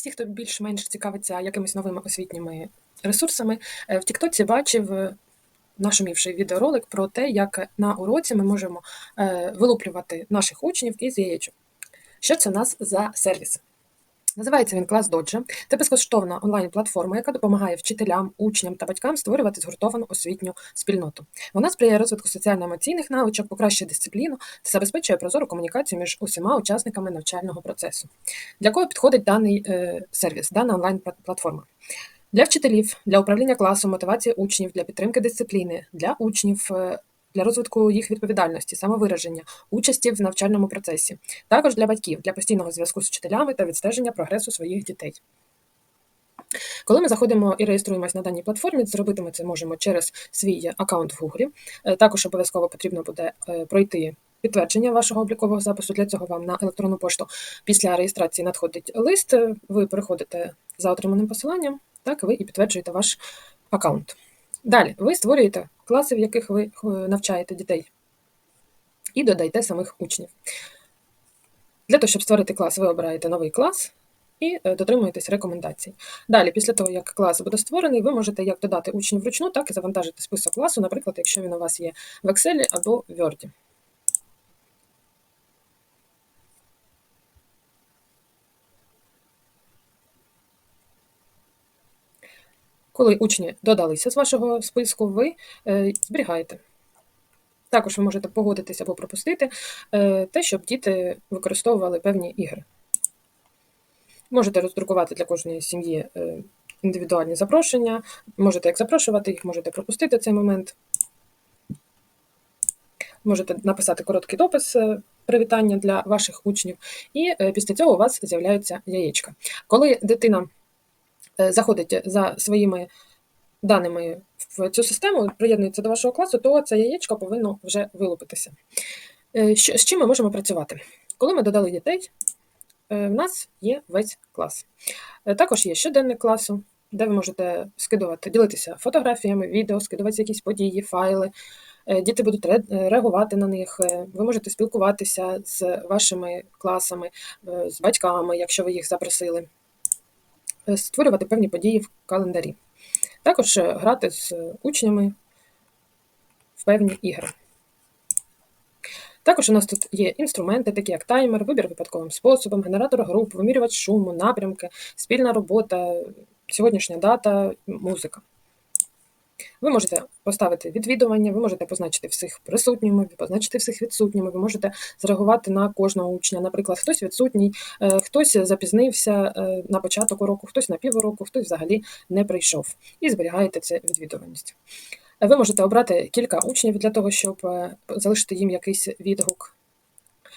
Всі, хто більш-менш цікавиться якимись новими освітніми ресурсами, е, в Тіктоці бачив е, нашумівший відеоролик про те, як на уроці ми можемо е, вилуплювати наших учнів із яєчок. Що це у нас за сервіс? Називається він клас Доджа. Це безкоштовна онлайн-платформа, яка допомагає вчителям, учням та батькам створювати згуртовану освітню спільноту. Вона сприяє розвитку соціально-емоційних навичок, покращує дисципліну та забезпечує прозору комунікацію між усіма учасниками навчального процесу. Для кого підходить даний е, сервіс, дана онлайн-платформа? Для вчителів, для управління класом, мотивації учнів, для підтримки дисципліни, для учнів, е, для розвитку їх відповідальності, самовираження, участі в навчальному процесі, також для батьків, для постійного зв'язку з вчителями та відстеження прогресу своїх дітей. Коли ми заходимо і реєструємось на даній платформі, зробити ми це можемо через свій аккаунт в Google. Е, Також обов'язково потрібно буде е, пройти підтвердження вашого облікового запису. Для цього вам на електронну пошту після реєстрації надходить лист. Ви переходите за отриманим посиланням, так ви і підтверджуєте ваш аккаунт. Далі ви створюєте класи, в яких ви е, навчаєте дітей, і додаєте самих учнів. Для того, щоб створити клас, ви обираєте новий клас і е, дотримуєтесь рекомендацій. Далі, після того, як клас буде створений, ви можете як додати учнів вручну, так і завантажити список класу, наприклад, якщо він у вас є в Excel або в Word. Коли учні додалися з вашого списку, ви е, зберігаєте. Також ви можете погодитися або пропустити е, те, щоб діти використовували певні ігри. Можете роздрукувати для кожної сім'ї е, індивідуальні запрошення, можете як запрошувати їх, можете пропустити цей момент. Можете написати короткий допис привітання для ваших учнів, і після цього у вас з'являється яєчка. Коли дитина е, заходить за своїми даними в цю систему, приєднується до вашого класу, то це яєчко повинно вже вилупитися. Е, З чим ми можемо працювати? Коли ми додали дітей, е, в нас є весь клас. Також є щоденник класу, де ви можете скидувати, ділитися фотографіями, відео, скидувати якісь події, файли. Діти будуть реагувати на них. Ви можете спілкуватися з вашими класами, з батьками, якщо ви їх запросили, створювати певні події в календарі. Також е, грати з учнями в певні ігри. Також у нас тут є інструменти, такі як таймер, вибір випадковим способом, генератор груп, вимірювач шуму, напрямки, спільна робота, сьогоднішня дата, музика. Ви можете поставити відвідування, ви можете позначити всіх присутніми, позначити всіх відсутніми, ви можете зреагувати на кожного учня. Наприклад, хтось відсутній, е, хтось запізнився е, на початок уроку, хтось на півуроку, хтось взагалі не прийшов. І зберігаєте це відвідуваність. Ви можете обрати кілька учнів для того, щоб е, залишити їм якийсь відгук.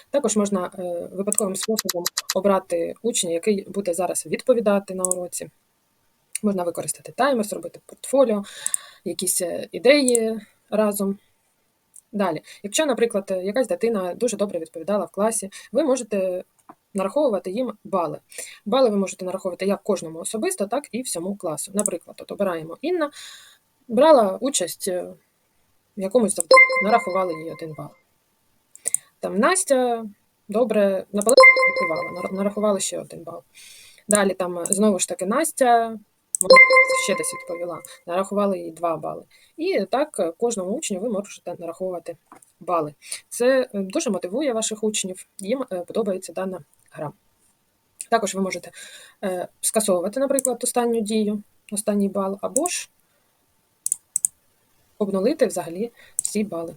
Також можна випадковим способом обрати учня, який буде зараз відповідати на уроці. Можна використати таймер, зробити портфоліо, якісь е, ідеї разом. Далі, якщо, наприклад, е, якась дитина дуже добре відповідала в класі, ви можете нараховувати їм бали. Бали ви можете нараховувати як кожному особисто, так і всьому класу. Наприклад, от обираємо Інна, брала участь е, в якомусь завданні, нарахували їй один бал. Там Настя добре наполегливо нарахували ще один бал. Далі там знову ж таки Настя молодець, ще десь відповіла, нарахували їй 2 бали. І так е, кожному учню ви можете нараховувати бали. Це е, дуже мотивує ваших учнів, їм е, подобається дана гра. Також ви можете скасовувати, наприклад, останню дію, останній бал, або ж обнулити взагалі всі бали.